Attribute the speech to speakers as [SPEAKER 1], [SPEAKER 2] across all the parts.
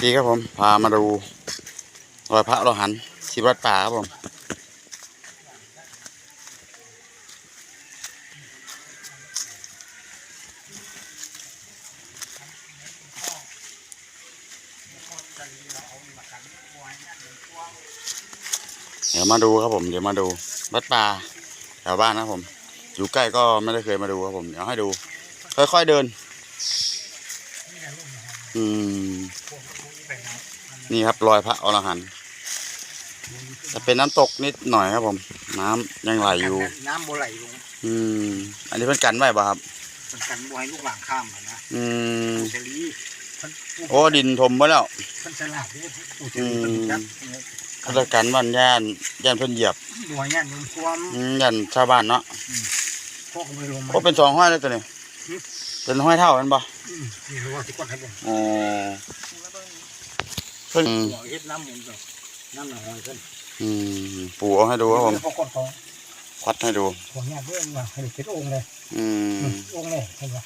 [SPEAKER 1] ซีครับผมพามาดูรอยพระอรหันต์ที่วัดป่าครับผมเดี๋ยวมาดูครับผม เดี๋ยวมาดูวัดป่าแถวบ้านนะผม อยู่ใกล้ก็ไม่ได้เคยมาดูครับผม เดี๋ยวให้ดู ค่อยๆเดิน อืม นี่ครับรอยพระอรหันต์จะเป็นน้ำตกนิดหน่อยครับผม น้ำยังไหลอยู่
[SPEAKER 2] น้ำบ่ไหลลง
[SPEAKER 1] อืม อันนี้เพิ่นกันไว้ป่ะครับ
[SPEAKER 2] มันกันบ่ให้ลูกหลางข้ามอะนะ
[SPEAKER 1] อืม
[SPEAKER 2] เฉลีมัน
[SPEAKER 1] โอ้ดินถมไว้แล้ว
[SPEAKER 2] มันฉลาดนี่ปู่เฉลีมันรู้จัก
[SPEAKER 1] เขาจะกันวันย่านย่านเพิ่นเหยียบ
[SPEAKER 2] บ่ให้ย่านโยมความ
[SPEAKER 1] อืมย่านชาวบ้านเนาะ
[SPEAKER 2] พวกไปลงมา
[SPEAKER 1] โอ้เป็นสองห้อยเลยตัวนี้ เป็นห้อยเท่ากันป่ะ
[SPEAKER 2] อืมนี่รู้ว่าสิกดให้บ่
[SPEAKER 1] อ๋อเพิ่น
[SPEAKER 2] หัวเฮ็ดน้ำหมุนก่อนน้ำหนักหอยขึ้น
[SPEAKER 1] อืมปู่เอาให้ดูครับผม
[SPEAKER 2] พวกกดของ
[SPEAKER 1] ควัดให้ดู
[SPEAKER 2] ของเนี่ยเรื่องว่าให้เฮ็ดองค์เลย
[SPEAKER 1] อืม
[SPEAKER 2] องค์เลยเห็นป่ะ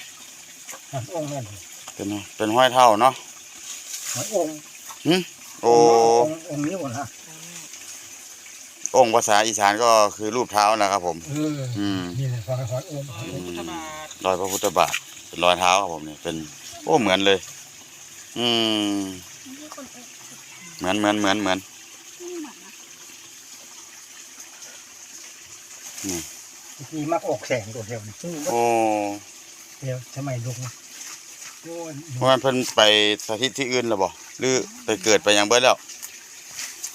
[SPEAKER 2] นั่นองค์นั่น
[SPEAKER 1] เป็นเป็นห้อยเท่าเนาะ
[SPEAKER 2] หอยองค์
[SPEAKER 1] โอ้
[SPEAKER 2] องค์องค์นี้หมดฮะ
[SPEAKER 1] องค์ภาษาอีสานก็คือรูปเท้านะครับผม
[SPEAKER 2] เออ
[SPEAKER 1] อืม
[SPEAKER 2] นี่แหละหอยหอยองค์หอย
[SPEAKER 1] อื
[SPEAKER 2] องค์
[SPEAKER 1] มรอยพระพุทธบาทเป็นรอยเท้าครับผมเนี่ยเป็นโอ้เหมือนเลย อืม เหมือนเหมือนเหมือนเหมือน
[SPEAKER 2] มีมักออกแสงตัวเดียวนี่ซึ่ง
[SPEAKER 1] โอ้
[SPEAKER 2] เดียวสมัยลุงโอ้ย
[SPEAKER 1] เพราะมันเพิ่นไปสถิตที่อื่นแล้วบ่หรือไปเกิดไปหยังเบิดแล้ว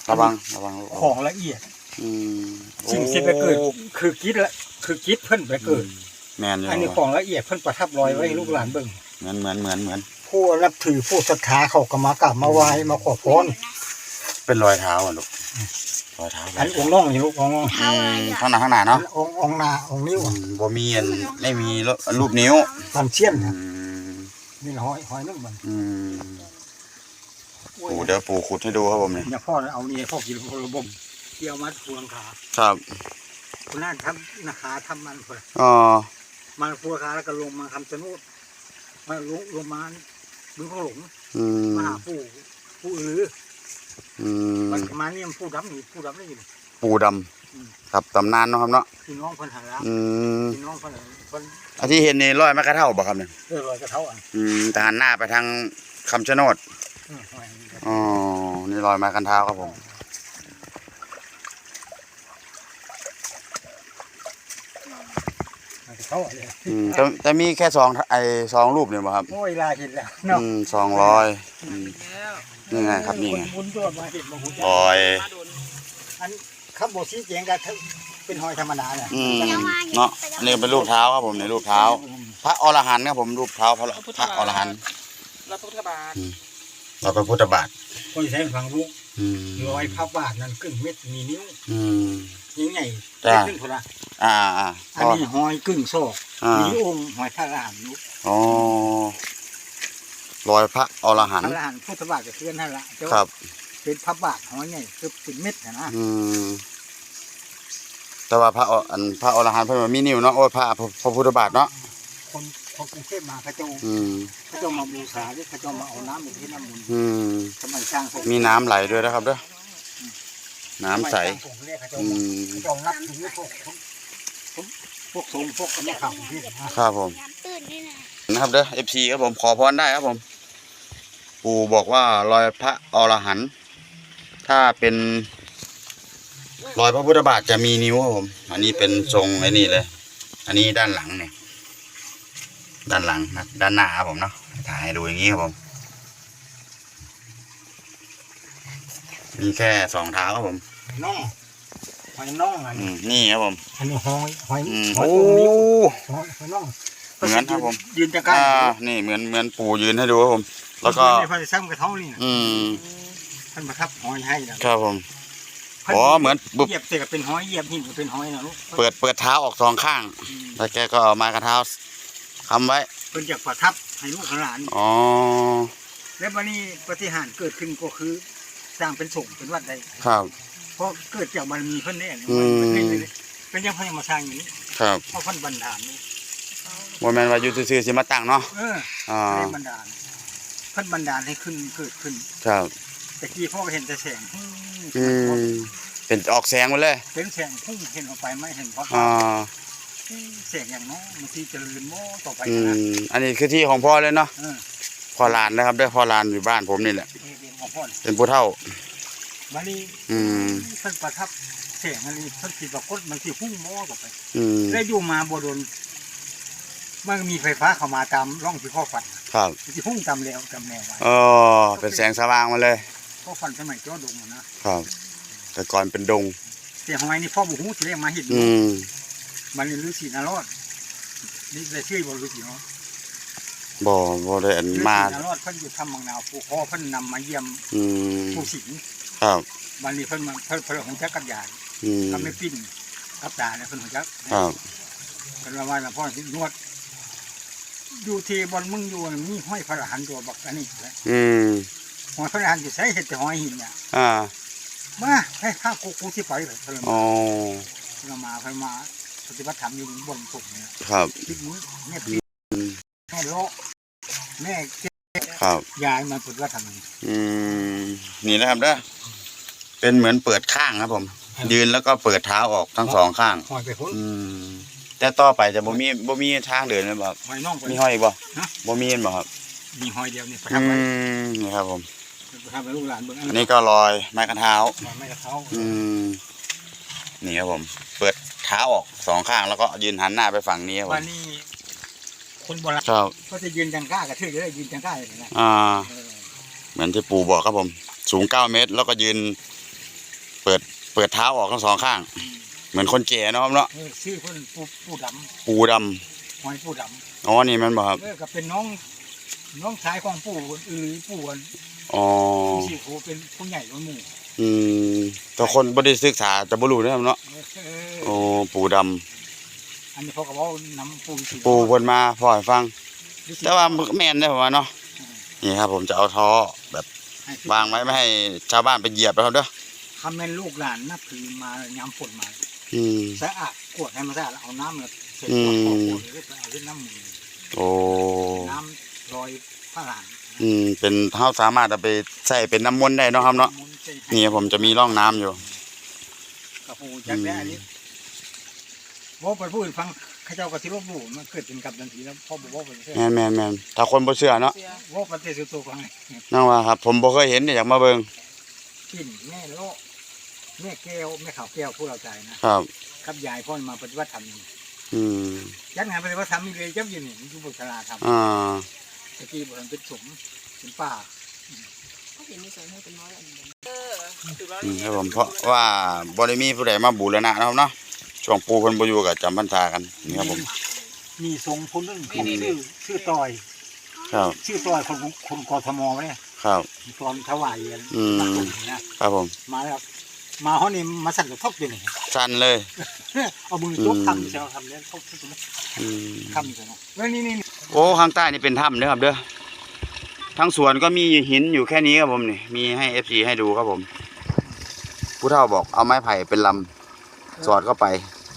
[SPEAKER 1] ระวังระวัง
[SPEAKER 2] ของละเอียด
[SPEAKER 1] อืม
[SPEAKER 2] สิ่งที่ไปเกิดคือคิดละคือคิดเพิ่นไปเกิด
[SPEAKER 1] แม่นอยู่
[SPEAKER 2] อันนี้ของละเอียดเพิ่นประทับรอยไว้ให้ลูกหลานเบิ่ง
[SPEAKER 1] เหมือนเหมือนเหมือนเหมือน
[SPEAKER 2] ผู้นับถือผู้ศรัทธาเขาก็มากราบมาไหว้มาขอพร
[SPEAKER 1] เป็นรอยเท้าอะลูกรอยเท้า
[SPEAKER 2] อันองค์น้องนี่ลูกองค์น้อง
[SPEAKER 1] อืมข้างหน้าข้างหน้าเนาะ
[SPEAKER 2] องค์องค์หนาองค์นิ้ว
[SPEAKER 1] อืมบ่มีอันไม่มีรูปนิ้ว
[SPEAKER 2] ตามเชี่ยน
[SPEAKER 1] อื
[SPEAKER 2] น่ะ
[SPEAKER 1] ม
[SPEAKER 2] นี่หอยหอยนึงมัน
[SPEAKER 1] อืมปู่เดี๋ยวปู่ขุดให้ดูครับผมเนี่ย
[SPEAKER 2] อย่าพ่อเอานี่ให้พ่อกินคนละบ่มเกี่ยวมัดพวงขา
[SPEAKER 1] ครับ
[SPEAKER 2] คุณน่าทำนาคาทำมันพุ่น
[SPEAKER 1] อ๋อ
[SPEAKER 2] มาพวงขาแล้วก็ลงมาคำชะโนดมาลงลงมาดูเขาหลง
[SPEAKER 1] อืม
[SPEAKER 2] มาหาผู้ผู้อือ
[SPEAKER 1] อืม
[SPEAKER 2] มันมาเนี่ยผู้ดำนี่ผู้ดำนี่อยู่
[SPEAKER 1] ปู่ด
[SPEAKER 2] อืมำ
[SPEAKER 1] ครับตำนานเนาะครับเนาะ
[SPEAKER 2] พี่น้องเพิ่นหาละ
[SPEAKER 1] อืม
[SPEAKER 2] พี่น้องเพิ่นน่ะเพิ่น
[SPEAKER 1] อันที่เห็นนี่ร้อยมะกระเท่าบ่ครับเนี่ย
[SPEAKER 2] เออรอยกระเท้าอะ
[SPEAKER 1] อืมแต่หันหน้าไปทางคำชะโนด
[SPEAKER 2] อืมหอยนี่ก็
[SPEAKER 1] อ๋อนี่รอยไม้กันเท้าครับผม
[SPEAKER 2] รอยกระเท้าอะเลย
[SPEAKER 1] อืมแต่แต่มีแค่สองไอ้สองรูปเนี่ยบ่ครับ
[SPEAKER 2] โอ้ยลาเห็นแล้วเนาะ
[SPEAKER 1] อืมสองร้อยอืม นี่ไงครับนี่ไง
[SPEAKER 2] บุญตัวมาเห็นมาหุ่น
[SPEAKER 1] รอย
[SPEAKER 2] อันครับบ่ชี้แจงกันเป็นหอยธรรมดาเนี่ย
[SPEAKER 1] อืมเนาะอันนี้เป็นรูปเท้าครับผมในรูปเท้า พระอรหันต์ครับผมรูปเท้าพระพระอรหันต์
[SPEAKER 3] แล้วพุทธบาท
[SPEAKER 1] เราเป็นพุทธบาท
[SPEAKER 2] คนใช้ฝังลูก
[SPEAKER 1] อืม
[SPEAKER 2] รอยพับบาทนั่นครึ่งเม็ดมีนิ้ว
[SPEAKER 1] อืม
[SPEAKER 2] นิ้วใหญ่
[SPEAKER 1] จ้ะ
[SPEAKER 2] ครึ่งพุ่นละ
[SPEAKER 1] อ่าอ่า
[SPEAKER 2] อันนี้หอยครึ่งซอก
[SPEAKER 1] อ่า
[SPEAKER 2] มีองค์หอยพระอรหันต์ลูก
[SPEAKER 1] อ๋อ รอยพระอรหัน
[SPEAKER 2] พระ
[SPEAKER 1] ต์
[SPEAKER 2] อรหันต์พุทธบาทก็คือนั่นละแต่
[SPEAKER 1] ค
[SPEAKER 2] ว่า
[SPEAKER 1] รับ
[SPEAKER 2] เป็นพับบาทหอยใหญ่คือเป็นเม็ดนะนะ
[SPEAKER 1] อืม แต่ว่าพระออันพระอรหันต์เพิ่นว่ามีนิ้วเนาะโอ้ยพระพระพระพุทธบาทเนาะ
[SPEAKER 2] คนคนกรุงเทพมาเขาเจ้า
[SPEAKER 1] อืม
[SPEAKER 2] เขาเจ้ามาบูชาหรือเขาเจ้ามาเอาน้ำไปที่น้ำมนต์
[SPEAKER 1] อืม
[SPEAKER 2] สมัยสร้างสงฆ์
[SPEAKER 1] มีน้ำไหลด้วยนะครับเด้อน้ำใส
[SPEAKER 2] สมัยร้างงฆ์เรียกเขาเจ้า
[SPEAKER 1] อื
[SPEAKER 2] มามเขาเจ้านับถือพวกพวกพวกสงฆ์พวกอันนี้ข่าวที่นะครับ
[SPEAKER 1] ผม
[SPEAKER 4] น้ำตื้นนี่นะ
[SPEAKER 1] นะครับเด้อ FC ครับผมขอพรได้ครับผม ปู่บอกว่ารอยพระอรหันต์ถ้าเป็นรอยพระพุทธบาทจะมีนิ้วครับผม อันนี้เป็นทรงไอ้นี่เลย อันนี้ด้านหลังเนี่ย ด้านหลังนะด้านหน้าครับผมเนาะ ถ่ายให้ดูอย่างนี้ครับผม มีแค่สองเท้าครับผม
[SPEAKER 2] น่องหอยน่องอัน
[SPEAKER 1] อื
[SPEAKER 2] นี้
[SPEAKER 1] มนี่ครับผม
[SPEAKER 2] อันนี้หอยหอย
[SPEAKER 1] อืม
[SPEAKER 2] หอย
[SPEAKER 1] โอ้
[SPEAKER 2] องค์นิ้วหอยหอยน่อง
[SPEAKER 1] เหมือนครับผม
[SPEAKER 2] ยืนจะกล้า
[SPEAKER 1] อ่า นี่เหมือนเหมือนปู่ยืนให้ดูครับผมแล้วก็
[SPEAKER 2] ในพระซ้ำกระเท้านี่นะ
[SPEAKER 1] อืม
[SPEAKER 2] ท่านประทับหอยให้นะครับ
[SPEAKER 1] ผมอ๋อเหมือนบุบ
[SPEAKER 2] เหยียบเสกเป็นหอยเหยียบหินก็เป็นหอยนะลูก
[SPEAKER 1] เปิดเปิดเท้าออกสองข้าง แล้วแกก็เอาไม้กระเท้าคำไว้
[SPEAKER 2] เพิ่นจะประทับให้ลูกหลาน
[SPEAKER 1] อ๋อ
[SPEAKER 2] และบัดนี้ปฏิหารย์เกิดขึ้นก็คือ สร้างเป็นสงฆ์เป็นวัดใด
[SPEAKER 1] ครับ
[SPEAKER 2] เพราะเกิดจากบารมีเพิ่นแน่เนี่ย
[SPEAKER 1] อืม
[SPEAKER 2] มันเป็นเลยเป็นยังเพิ่นมาสร้างอย่างนี้
[SPEAKER 1] ครับ
[SPEAKER 2] เพราะเพิ่นบันดาลนี่
[SPEAKER 1] โมแมนว่าอยู่ซื่อๆสิมาตั้งเนาะ
[SPEAKER 2] เออ
[SPEAKER 1] อ่า
[SPEAKER 2] เพิ่นบันดาลเพิ่นบันดาลให้ขึ้นเกิดขึ้น
[SPEAKER 1] ครับ
[SPEAKER 2] แต่กี้พ่อก็เห็นแต่แสง
[SPEAKER 1] อืมเป็นออกแสงมาเลย
[SPEAKER 2] เป็นแสงพุ่งเห็นออกไปไม่เห็นเพราะ
[SPEAKER 1] อ่า
[SPEAKER 2] แสงอย่างน้อยบางทีเจะลืนโม่ต่อไป
[SPEAKER 1] อื
[SPEAKER 2] นะ
[SPEAKER 1] มอันนี้คือที่ของพ่อเลยเนาะ
[SPEAKER 2] เออ
[SPEAKER 1] พ่อลานนะครับได้อพ่อลานอยู่บ้านผมนี่แหละ
[SPEAKER 2] ที่เรียนของพ่อนี่
[SPEAKER 1] เป็นผู้เฒ่า
[SPEAKER 2] วันนี้
[SPEAKER 1] อืม
[SPEAKER 2] เพิ่นประทับแสงอันนี้เพิ่นคิดว่ากดมันสิพุ่งโม่ต่อไป
[SPEAKER 1] อืม
[SPEAKER 2] ได้อยู่มาบ่โดน มันมีไฟฟ้าเข้ามาตามร่องที่พ่อฝัน
[SPEAKER 1] ครับ
[SPEAKER 2] มันสิพุ่งตามแล้วตามแนวไว้
[SPEAKER 1] อ๋อเป็นแสงสว่างมาเลย
[SPEAKER 2] พ่อฝันสมัยเจ้าดงอะนะครับ
[SPEAKER 1] แต่ก่อนเป็นดง
[SPEAKER 2] แต่หอยนี่พ่อบ่ฮู้สิเรียกมาเห็น
[SPEAKER 1] อืม
[SPEAKER 2] มันนี่ฤาษีนารอดนี่ได้ชื่อบ่ฤาษีเนาะ
[SPEAKER 1] บ่บ่ได้อัน
[SPEAKER 2] ฤาษี
[SPEAKER 1] มา
[SPEAKER 2] นารอดเพิ่นอยู่ทำบางนาวผู้พ่อเพิ่นนำมาเยี่ยม
[SPEAKER 1] อืม
[SPEAKER 2] ผู้สิงห์
[SPEAKER 1] ครับ
[SPEAKER 2] วันนี้เพิ่นมาเพิ่นเพิ่นของจักกับยาย
[SPEAKER 1] อืม
[SPEAKER 2] ก็ไม่ปิ้นกับตาเนี่ยเพิ่นของจัก
[SPEAKER 1] ครับ
[SPEAKER 2] เพิ่นว่าว่าแล้วพ่อสินวด อยู่ที่บนมึงอยู่น่ะมีห้อยพระอรหันต์ตัวบักอันนี้แหละ
[SPEAKER 1] อืม
[SPEAKER 2] หอยพระอรหันต์อยู่ใช้เห็ดแต่หอยหินเนี่ย
[SPEAKER 1] อ่า
[SPEAKER 2] มาให้ข้ากูกูที่ไปเลยเพิ่น
[SPEAKER 1] อ๋อ
[SPEAKER 2] มามาเพิ่นมาปฏิบัติธรรมอยู่บนสุกเนี่ย
[SPEAKER 1] ครับ
[SPEAKER 2] คิดมึงแม่ปีแม่โลแม่เจ๊
[SPEAKER 1] ครับ
[SPEAKER 2] ยายมาปฏิบัติธรรมนี่
[SPEAKER 1] อืมนี่นะครับเด้อเป็นเหมือนเปิดข้างครับผม ยืนแล้วก็เปิดเท้าออกทั้งสองข้าง
[SPEAKER 2] หอยไปพุ่น
[SPEAKER 1] อืม แต่ต่อไปจะบ่มีบ่มีทางเดินเลยบ่ครับ
[SPEAKER 2] หอยน้องไป
[SPEAKER 1] มีห้อยอีกบ่
[SPEAKER 2] ฮะ
[SPEAKER 1] บ่มีเห็นบ่ครับ
[SPEAKER 2] มีหอยเดียวนี่ประ
[SPEAKER 1] อื
[SPEAKER 2] ทับไว้
[SPEAKER 1] มนี่ครับผม
[SPEAKER 2] ประทับไว้ลูกหลานเบิ่งอั
[SPEAKER 1] อันนี้ก็รอยไม้กันเท้า
[SPEAKER 2] หอยไม่กระเท้า
[SPEAKER 1] อืมนี่ครับผม เปิดเท้าออกสองข้างแล้วก็ยืนหันหน้าไปฝั่งนี้ครับผ
[SPEAKER 2] วัน
[SPEAKER 1] ม
[SPEAKER 2] นี้คนโบราณ
[SPEAKER 1] ครับ
[SPEAKER 2] ก็จะยืนจังก้ากระทือได้ยืนจังก้าเลยนะ
[SPEAKER 1] อ่า
[SPEAKER 2] เออ
[SPEAKER 1] เหมือนที่ปู่บอกครับผม สูงเก้าเมตร แล้วก็ยืน เปิดเปิดเท้าออกทั้งสองข้าง เหมือนคนแก่เนาะครับเนาะ
[SPEAKER 2] เออชื่อเพิ่นปูปูด
[SPEAKER 1] ปูดำำ
[SPEAKER 2] หอยปูด
[SPEAKER 1] อ๋อนี่แมันบ่ครับำ
[SPEAKER 2] เออก็เป็นน้องน้องชายของปู่อือปู่อัน
[SPEAKER 1] อ๋อ
[SPEAKER 2] ผู้ชื่อโคเป็นผู้ใหญ่ของหมู่
[SPEAKER 1] อืมแต่คนบ่ได้ศึกษาจะบ่รู้นะครับเนาะ
[SPEAKER 2] เออ
[SPEAKER 1] โอ้ปูดำ
[SPEAKER 2] อันนี้เขาก็บอกน้ำปูสิ
[SPEAKER 1] ปูเพิ่นมาพ่อให้ฟัง แต่ว่าแม่นได้อผมว่าเนาะนี่ครับ ผมจะเอาท้อแบบ
[SPEAKER 2] ให้
[SPEAKER 1] วางไว้ไม่ให้ชาวบ้านไปเหยียบนะครับเด้อ
[SPEAKER 2] คำแม่นลูกหลานนับถือมายามฝนมา
[SPEAKER 1] อืม
[SPEAKER 2] สะอาดกวดให้มันสะอาดแล้วเอาน้ำแล้วเสร็จ
[SPEAKER 1] อื
[SPEAKER 2] ก็
[SPEAKER 1] ม
[SPEAKER 2] ขอกวดเลยไปเอาเส้นน้ำมือ
[SPEAKER 1] โอ้
[SPEAKER 2] น้ำลอยผ้าหลาน
[SPEAKER 1] อืม เป็นเฮาสามารถเอาไปใส่เป็นน้ำมนต์ได้เนาะครับเนาะ
[SPEAKER 2] มุใส่ให้
[SPEAKER 1] นี่ครับผมจะมีร่องน้ำอยู่
[SPEAKER 2] กระปูจักได้อันนี้ว่าไปพูดให้ฟังเข้าเจ้าก็ที่ลบหลู่มันเกิดเป็นกับดันทีแล้วพ่อบอกว่าเป็นเชื่อ
[SPEAKER 1] แม่นแม่นแม่นถ้าคนบ่เชื่อเนาะ
[SPEAKER 2] ว่าประเทศสุดโตฟังไง
[SPEAKER 1] นั่นว่าครับ ผมบ่เคยเห็นเนี่ยอยากมาเบิ่ง
[SPEAKER 2] กินแม่โลก แม่แก้วแม่ขาวแก้วผู้เราใจนะครับ ครับยายพ่อมาปฏิบัติธรรมนี่
[SPEAKER 1] อืม
[SPEAKER 2] ยักงานปฏิบัติธรรมมีเลยจับอยืนนี่มันอยู่บนชลาธรรม
[SPEAKER 1] อ่า
[SPEAKER 2] ตะกี้บนเป็นสมเป็นป่า
[SPEAKER 3] เขาเห็นมีสวนให้เป็นน้อยอันเดียวเออถือว่า
[SPEAKER 1] อืมครับผมเพราะว่าบ่ได้มีผู้ใดมาบูรณะนะครับเนาะช่วงปู่เพิ่นบ่อยู่ก็จำพรรษากันนี่ครับผม
[SPEAKER 2] มีทรงคนนึงชื่อชื่อต่อย
[SPEAKER 1] ครับ
[SPEAKER 2] ชื่อต่อยคนคนกทมเนี่ย
[SPEAKER 1] ครับ
[SPEAKER 2] ตอนถวายเย็น
[SPEAKER 1] อืม
[SPEAKER 2] มาตรงนี้นะครับ
[SPEAKER 1] ผม
[SPEAKER 2] มาแล้ว มาห้องนี้มาสั่นกับทบอยู่นี่
[SPEAKER 1] สั้นเลย
[SPEAKER 2] เอามือจกทำใช่ไหมทำเนี่ยทบทบ
[SPEAKER 1] อืม
[SPEAKER 2] ทำใช่ไหมแล้วนี่นี่
[SPEAKER 1] โอ้ข้างใต้นี่เป็นถ้ำเด้อครับเด้อทั้งสวนก็มีหินอยู่แค่นี้ครับผมนี่มีให้ FC ให้ดูครับผม ผู้เฒ่าบอกเอาไม้ไผ่เป็นลำสอดเข้าไป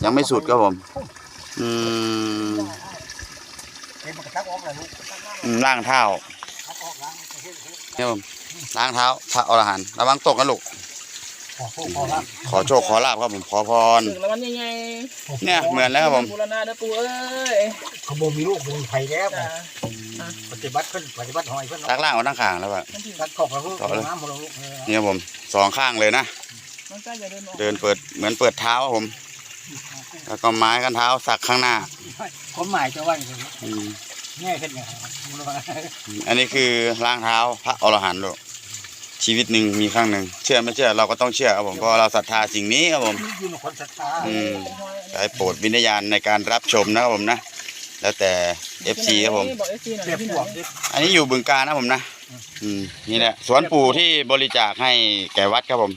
[SPEAKER 1] ยังไม่สุดครับผม อืม
[SPEAKER 2] เห็นมันกระชักออกเลยลูก
[SPEAKER 1] อืมล้างเท้า
[SPEAKER 2] ชักออกล้างเห็น
[SPEAKER 1] เนี่ยผมล้างเท้าพระอรหันต์ระวังตกนะลูก
[SPEAKER 2] ขอโทษขอรับ
[SPEAKER 1] ขอโชคขอลาบครับผมขอพร
[SPEAKER 3] ถึงแล้วมันยังไง
[SPEAKER 1] เนี่ยเหมือนแล้วครับผม
[SPEAKER 3] บูรณาเด้อปูเอ้ย
[SPEAKER 2] ขโมยมีลูกมีไผ่แล้ว
[SPEAKER 3] จ้า
[SPEAKER 2] ปฏิบัติขึ้นปฏิบัติหอยขึ้น
[SPEAKER 1] ตักล่างเอาทั้งข้างแล้วแบบ
[SPEAKER 3] มันถือ
[SPEAKER 2] ตัดขอบกระพือน้ำมาลงลูก
[SPEAKER 1] นี่ครับผมสองข้างเลยนะ
[SPEAKER 3] มันก็อย่าเดินออก
[SPEAKER 1] เดินเปิดเหมือนเปิดเท้าครับผม แล้วก็ไม้กันเท้าสักข้างหน้า
[SPEAKER 2] คนหมายจะว่าอย่างนี้
[SPEAKER 1] อืม
[SPEAKER 2] แง่ขึ้นไง
[SPEAKER 1] อันนี้คือล้างเท้าพระอรหันต์ลูก ชีวิตหนึ่งมีครั้งหนึ่งเชื่อไม่เชื่อเราก็ต้องเชื่อครับผมเพราะเราศรัทธาสิ่งนี้ครับผม
[SPEAKER 2] อยู่ในคนศรัทธา
[SPEAKER 1] อืมใช้โปรดวิญญาณในการรับชมนะครับผมนะ แล้วแต่ FC ครับผม
[SPEAKER 3] บอกเอฟซีหน่อย
[SPEAKER 2] เจ็บ
[SPEAKER 3] ที่
[SPEAKER 2] ป
[SPEAKER 3] ไห
[SPEAKER 2] วด
[SPEAKER 3] น
[SPEAKER 1] อันนี้อยู่บึงการนะผมนะอืมนี่แหละสวนปู่ที่บริจาคให้แก่วัดครับผม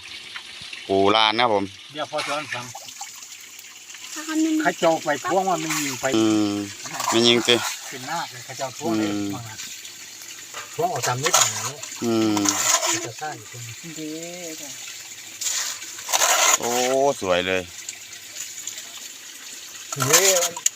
[SPEAKER 1] ปู่ลานนะครับผม
[SPEAKER 2] เดี๋ยวพอจะฟังข้าเจ้าไปท่วงว่ามันยิงไป
[SPEAKER 1] อืมไม่ยิงสิ
[SPEAKER 2] เป็นหน้าเลยข้าเจ้าท่วงเลยท่ วงออกตามนิดหน่อย
[SPEAKER 1] อืม
[SPEAKER 2] จะใช่ตรงนี้
[SPEAKER 3] ดีจ้ะ
[SPEAKER 1] โอ้ สวยเลย
[SPEAKER 2] เฮ้ย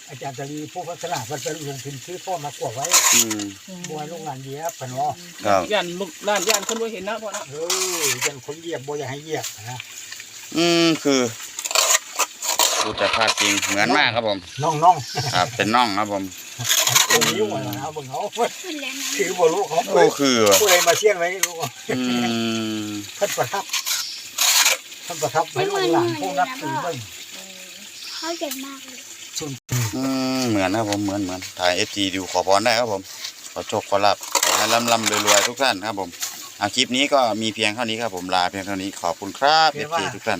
[SPEAKER 2] อาจารย์ตรีผู้พัฒนาเพิ่นเป็นลงทุนซื้อพ่อมากวกไว้
[SPEAKER 1] อืม
[SPEAKER 2] บวยโรงงานเหยียบเพิ่นว่า
[SPEAKER 1] ครับ
[SPEAKER 4] ย่านลูกล้านย่านคนบ่เห็นนะพ่อนะ
[SPEAKER 2] เออจังคนเหยียบบ่อยากให้เหยียบนะ
[SPEAKER 1] อืม คือ ดูจากภาพจริงเหมือนมากครับผม
[SPEAKER 2] น้องน้อง
[SPEAKER 1] ครับเป็นน่องครับผม
[SPEAKER 2] อันนี้ตรงนี้ว่าเอาเบิ่งเอาเพิ่น
[SPEAKER 5] มันแรงนะ
[SPEAKER 2] คือบ่รู้ของ
[SPEAKER 1] โอ้คือว่ะ
[SPEAKER 2] ผู้ใดมาเชียนไว้รู้ว่า
[SPEAKER 1] อืม
[SPEAKER 2] เพิ่นประทับเพิ่นประทับไว้ลูกหลานผู้นับถือเบิ่ง
[SPEAKER 5] เขาเก่งมากเลย
[SPEAKER 2] ส่วน
[SPEAKER 1] อืมเหมือนนะครับผมเหมือนเหมือนถ่ายเอฟจีดูขอพรได้ครับผม ขอโชคขอลาบขอให้ร่ำร่ำรวยรวยทุกท่านครับผมอาคลิปนี้ก็มีเพียงเท่านี้ครับผมลาเพียงเท่านี้ขอบคุณครับเอฟจีทุกท่าน